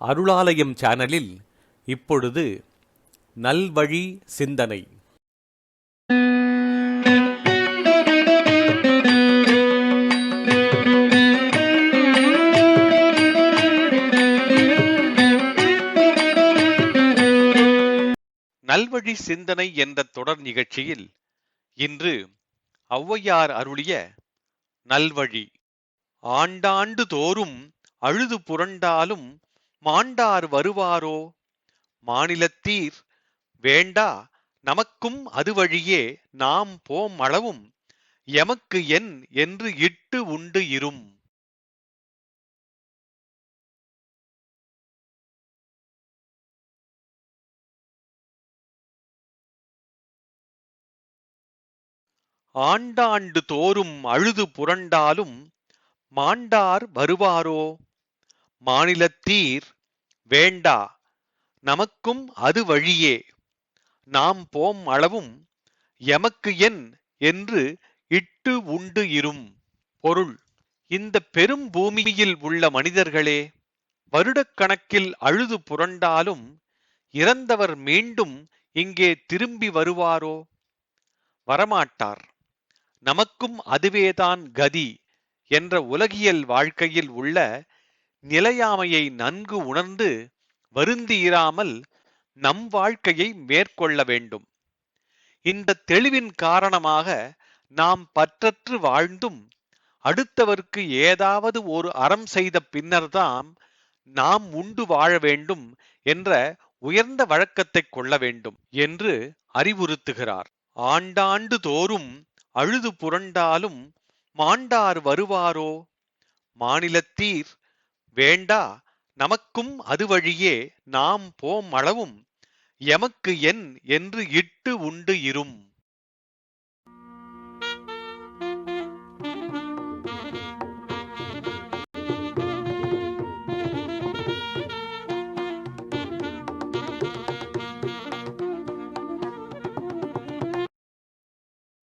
அருளாலயம் சேனலில் இப்பொழுது நல்வழி சிந்தனை. நல்வழி சிந்தனை என்ற தொடர் நிகழ்ச்சியில் இன்று ஔவையார் அருளிய நல்வழி. ஆண்டாண்டு தோறும் அழுது புரண்டாலும் மாண்டார் வருவாரோ? மாநிலத்தீர் வேண்டா நமக்கும் அது வழியே நாம் போம் அளவும் எமக்கு என் என்று இட்டு உண்டு இரும். ஆண்டாண்டு தோறும் அழுது புரண்டாலும் மாண்டார் வருவாரோ? மாநிலத்தீர் வேண்டா நமக்கும் அது வழியே. நாம் போம் அளவும் எமக்கு என் என்று இட்டு உண்டு இரும் பொருள். இந்த பெரும் பூமியில் உள்ள மனிதர்களே வருடக்கணக்கில் அழுது புரண்டாலும் இறந்தவர் மீண்டும் இங்கே திரும்பி வருவாரோ? வரமாட்டார். நமக்கும் அதுவேதான் கதி என்ற உலகியல் வாழ்க்கையில் உள்ள நிலையாமையை நன்கு உணர்ந்து வருந்தியிராமல் நம் வாழ்க்கையை மேற்கொள்ள வேண்டும். இந்த தெளிவின் காரணமாக நாம் பற்றற்று வாழ்ந்தும் அடுத்தவர்க்கு ஏதாவது ஒரு அறம் செய்த பின்னர்தான் நாம் உண்டு வாழ வேண்டும் என்ற உயர்ந்த வழக்கத்தை கொள்ள வேண்டும் என்று அறிவுறுத்துகிறார். ஆண்டாண்டு தோறும் அழுது புரண்டாலும் மாண்டார் வருவாரோ? மாநிலத்தீர் வேண்டா நமக்கும் அது வழியே நாம் போம் அளவும் எமக்கு என் என்று இட்டு உண்டு இரும்.